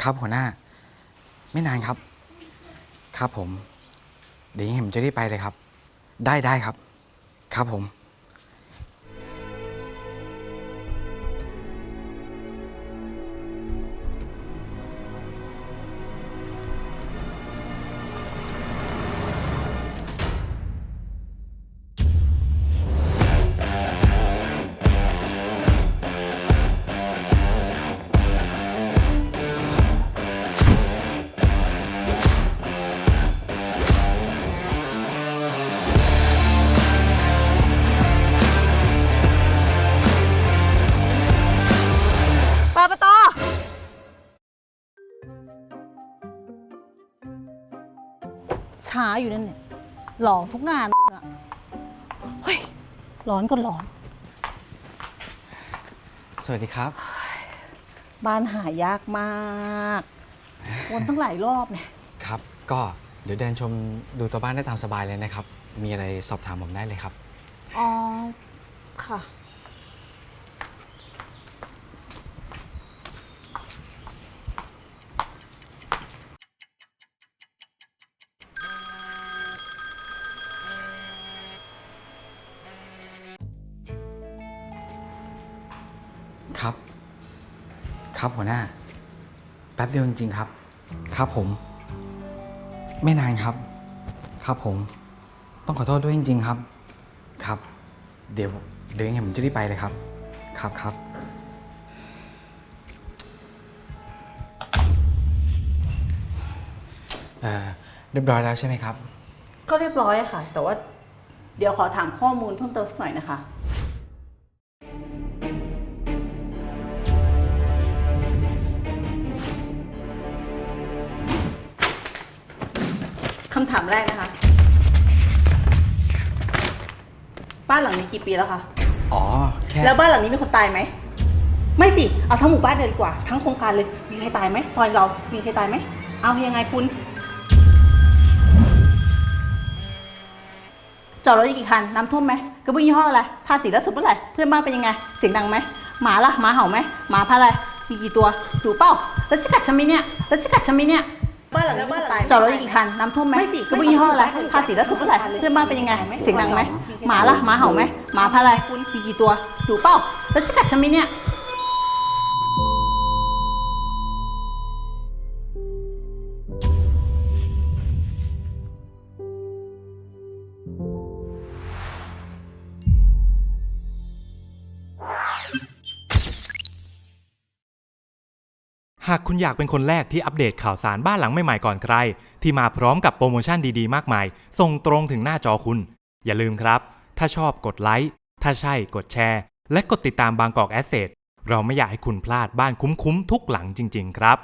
ครับหัวหน้า ไม่นานครับ ครับผม เดี๋ยวยังไงผมจะรีบไปเลยครับ ได้ได้ครับ ครับผม ช้าอยู่นั่นเนี่ยหลอกทุกงานอะเฮ้ยร้อนก็ร้อน สวัสดีครับ บ้านหายากมากวนตั้งหลายรอบเนี่ย ครับ ก็เดี๋ยวเดินชมดูตัวบ้านได้ตามสบายเลยนะครับ มีอะไรสอบถามผมได้เลยครับ อ๋อ ค่ะ ครับ ครับหัวหน้า แป๊บเดียวจริงๆครับ ครับผม ไม่นานครับ ครับผม ต้องขอโทษด้วยจริง ๆ ครับ ครับ เดี๋ยวเดี๋ยวยังไงผมจะรีบไปเลยครับ ครับครับ เอ่อเรียบร้อยแล้วใช่ไหมครับ ก็เรียบร้อยอะค่ะ แต่ว่าเดี๋ยวขอถามข้อมูลเพิ่มเติมสักหน่อยนะคะ คำถามแรกนะคะ บ้านหลังนี้กี่ปีแล้วคะ อ๋อ แค่แล้วบ้านหลังนี้มีคนตายไหม ไม่สิ เอาทั้งหมู่บ้านเลยดีกว่า ทั้งโครงการเลย มีใครตายไหม ซอยเรา มีใครตายไหม เอายังไงคุณ จอดรถอีกกี่คัน น้ำท่วมไหมกระเบื้องยี่ห้ออะไรทาสีแล้วสุดเมื่อไหร่ เพื่อนบ้านเป็นยังไง เสียงดังไหม หมาล่ะ หมาเห่าไหม หมาพันธุ์อะไร มีกี่ตัวดูเป้าแล้วชิกัดฉันไหมเนี่ย แล้วชิกัดฉันไหมเนี่ย บ้านหลังนี้ตายจอดรถอีกกี่คันน้ำท่วมไหมไม่สิกระเบื้องยี่ห้ออะไรทาสีแล้วสุดเมื่อไหร่เพื่อนบ้านเป็นยังไงเสียงดังไหมหมาล่ะหมาเห่าไหมหมาพันธุ์อะไรมีกี่ตัวดูเป้าแล้วชิกัดฉันไหมเนี่ย หากคุณอยากเป็นคนแรกที่อัปเดตข่าวสารบ้านหลังใหม่ๆก่อนใคร ที่มาพร้อมกับโปรโมชั่นดีๆ มากมาย ส่งตรงถึงหน้าจอคุณ อย่าลืมครับ ถ้าชอบกดไลค์ ถ้าใช่กดแชร์ และกดติดตามบางกอกแอสเซทเราไม่อยากให้คุณพลาดบ้านคุ้มๆทุกหลังจริง ๆ ครับ